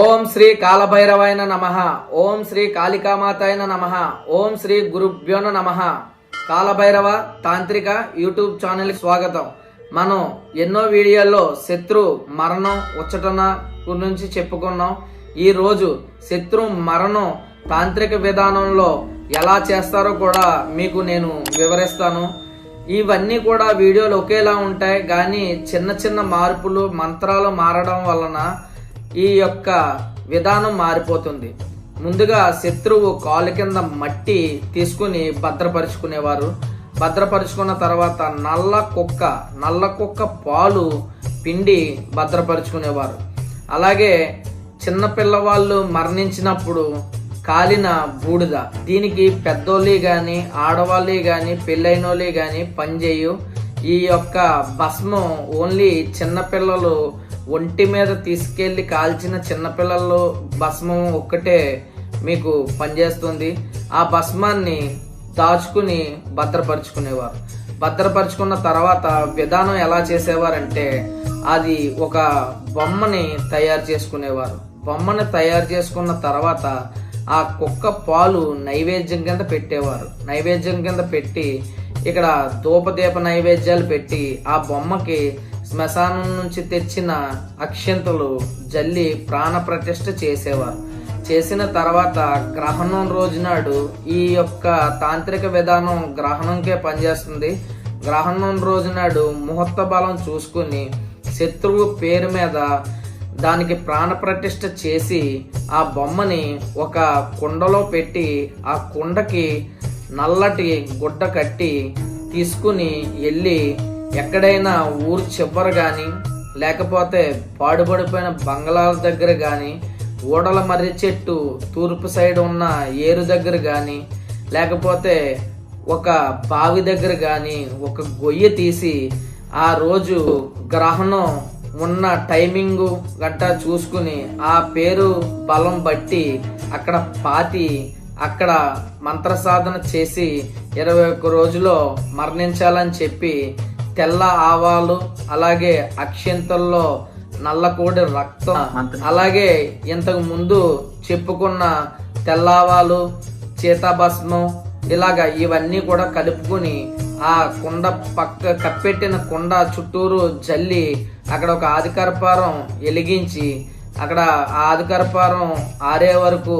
ఓం శ్రీ కాలభైరవాయన నమ. ఓం శ్రీ కాళికామాతాయన నమ. ఓం శ్రీ గురుభ్యోన నమ. కాలభైరవ తాంత్రిక యూట్యూబ్ ఛానల్కి స్వాగతం. మనం ఎన్నో వీడియోల్లో శత్రు మరణం ఉచ్చటన గురించి చెప్పుకున్నాం. ఈరోజు శత్రు మరణం తాంత్రిక విధానంలో ఎలా చేస్తారో కూడా మీకు నేను వివరిస్తాను. ఇవన్నీ కూడా వీడియోలు ఒకేలా ఉంటాయి. కానీ చిన్న చిన్న మార్పులు మంత్రాలు మారడం వలన ఈ యొక్క విధానం మారిపోతుంది. ముందుగా శత్రువు కాలు కింద మట్టి తీసుకుని భద్రపరుచుకునేవారు. భద్రపరుచుకున్న తర్వాత నల్ల కుక్క నల్ల కుక్క పాలు పిండి భద్రపరుచుకునేవారు. అలాగే చిన్న పిల్లవాళ్ళు మరణించినప్పుడు కాలిన బూడిద. దీనికి పెద్దోళ్ళు కానీ ఆడవాళ్ళు కానీ పెళ్ళైనోళ్ళి కానీ పనిచేయు ఈ యొక్క భస్మం ఓన్లీ చిన్నపిల్లలు ఒంటి మీద తీసుకెళ్ళి కాల్చిన చిన్నపిల్లలు భస్మం ఒక్కటే మీకు పనిచేస్తుంది. ఆ భస్మాన్ని దాచుకుని భద్రపరుచుకునేవారు. భద్రపరుచుకున్న తర్వాత విధానం ఎలా చేసేవారంటే అది ఒక బొమ్మని తయారు చేసుకునేవారు. బొమ్మని తయారు చేసుకున్న తర్వాత ఆ కుక్క పాలు నైవేద్యం కింద పెట్టేవారు. నైవేద్యం కింద పెట్టి ఇక్కడ ధూపదీప నైవేద్యాలు పెట్టి ఆ బొమ్మకి శ్మశానం నుంచి తెచ్చిన అక్షంతలు జల్లి ప్రాణ ప్రతిష్ట చేసేవారు. చేసిన తర్వాత గ్రహణం రోజునాడు ఈ యొక్క తాంత్రిక విధానం గ్రహణంకే పనిచేస్తుంది. గ్రహణం రోజునాడు ముహూర్త బలం చూసుకుని శత్రువు పేరు మీద దానికి ప్రాణప్రతిష్ఠ చేసి ఆ బొమ్మని ఒక కుండలో పెట్టి ఆ కుండకి నల్లటి గుడ్డ కట్టి తీసుకుని వెళ్ళి ఎక్కడైనా ఊరు చివర కానీ లేకపోతే పాడుపడిపోయిన బంగ్లాల దగ్గర కానీ ఊడల మర్రి చెట్టు తూర్పు సైడ్ ఉన్న ఏరు దగ్గర కానీ లేకపోతే ఒక బావి దగ్గర కానీ ఒక గొయ్యి తీసి ఆ రోజు గ్రహణం ఉన్న టైమింగ్ గట్టా చూసుకుని ఆ పేరు బలం బట్టి అక్కడ పాతి అక్కడ మంత్ర సాధన చేసి ఇరవై ఒక్క రోజులో మరణించాలని చెప్పి తెల్ల ఆవాలు అలాగే అక్షంతల్లో నల్లకోడి రక్తం అలాగే ఇంతకు ముందు చెప్పుకున్న తెల్లావాలు చీతాభస్మం ఇలాగా ఇవన్నీ కూడా కలుపుకుని ఆ కుండ పక్క కప్పెట్టిన కుండ చుట్టూరు జల్లి అక్కడ ఒక ఆదికర్పారం వెలిగించి అక్కడ ఆ ఆదికర్పారం ఆరే వరకు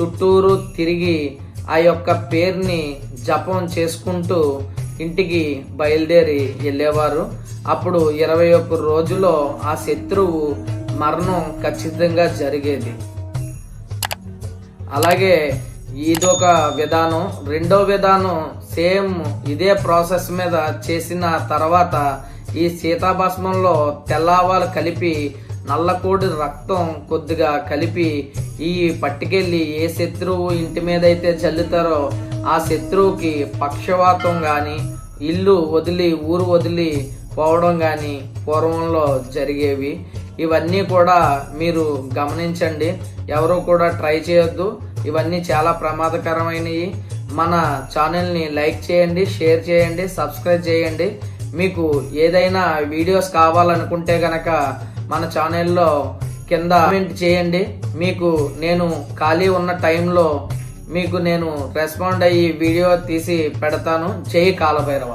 చుట్టూరు తిరిగి ఆ యొక్క పేరుని జపం చేసుకుంటూ ఇంటికి బయలుదేరి వెళ్ళేవారు. అప్పుడు ఇరవై ఒక్క రోజులో ఆ శత్రువు మరణం ఖచ్చితంగా జరిగేది. అలాగే ఇదొక విధానం. రెండో విధానం సేమ్ ఇదే ప్రాసెస్ మీద చేసిన తర్వాత ఈ సీతాభస్మంలో తెల్లవాలు కలిపి నల్లకోడి రక్తం కొద్దిగా కలిపి ఈ పట్టుకెళ్ళి ఏ శత్రువు ఇంటి మీద అయితే చల్లుతారో ఆ శత్రువుకి పక్షవాతం కానీ ఇల్లు వదిలి ఊరు వదిలి పోవడం కానీ పూర్వంలో జరిగేవి. ఇవన్నీ కూడా మీరు గమనించండి. ఎవరు కూడా ట్రై చేయొద్దు. ఇవన్నీ చాలా ప్రమాదకరమైనవి మన ఛానల్ని లైక్ చేయండి షేర్ చేయండి సబ్స్క్రైబ్ చేయండి. మీకు ఏదైనా వీడియోస్ కావాలనుకుంటే గనక మన ఛానల్లో కింద కామెంట్ చేయండి. మీకు నేను ఖాళీ ఉన్న టైంలో మీకు నేను రెస్పాండ్ అయ్యి వీడియో తీసి పెడతాను. చేయి కాలభైరవ.